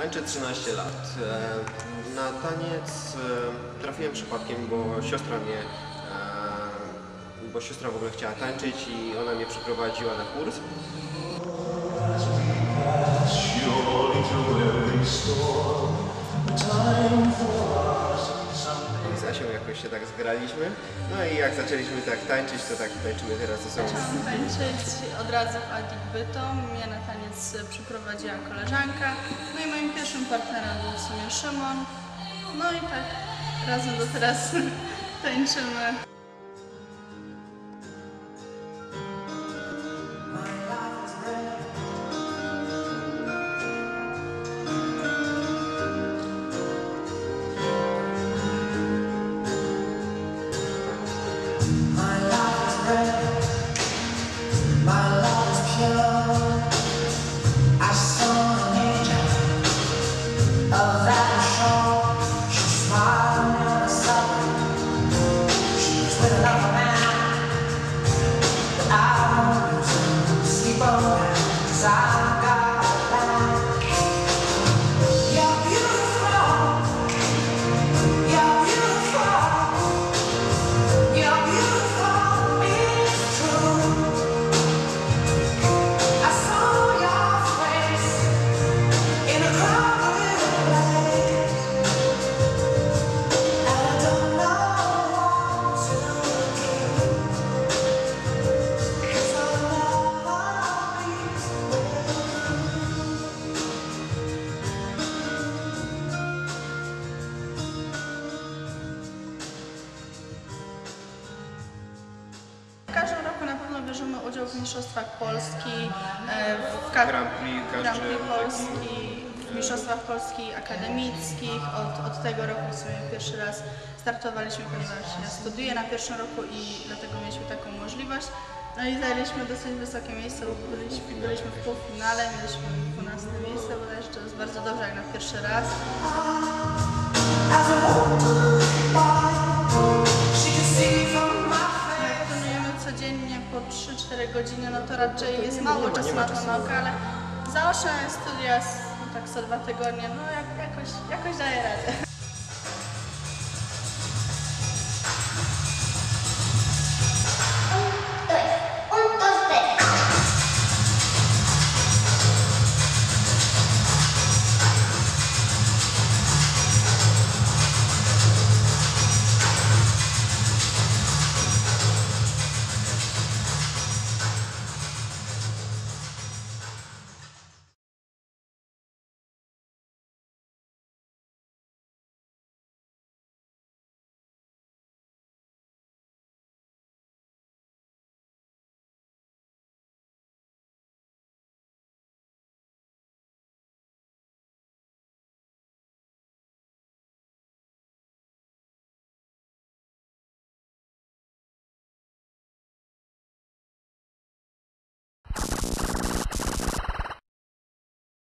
Tańczę 13 lat. E, Na taniec e, trafiłem przypadkiem, bo siostra mnie, e, bo siostra w ogóle chciała tańczyć i ona mnie przeprowadziła na kurs. Z Asią jakoś się tak zgraliśmy. No i jak zaczęliśmy tak tańczyć, to tak tańczymy teraz ze sobą. Zaczęłam tańczyć od razu w Adik Bytom. Mnie na taniec przyprowadziła koleżanka. No i moim pierwszym partnerem był w sumie Szymon. No i tak razem do teraz tańczymy. Bierzemy udział w Mistrzostwach Polski, e, w Grand Prix, Grand Polski, w Mistrzostwach Polski akademickich. Od, od tego roku w sumie pierwszy raz startowaliśmy, ponieważ ja studiuję na pierwszym roku i dlatego mieliśmy taką możliwość. No i zajęliśmy dosyć wysokie miejsce, bo byliśmy, byliśmy w półfinale, mieliśmy 12 miejsce bodajże, to jest bardzo dobrze jak na pierwszy raz. Codziennie po 3-4 godziny, no to raczej jest nie mało nie czasu ma na tą czasu. naukę, ale zaoczne studia, no tak co dwa tygodnie, no jak, jakoś, jakoś daje radę.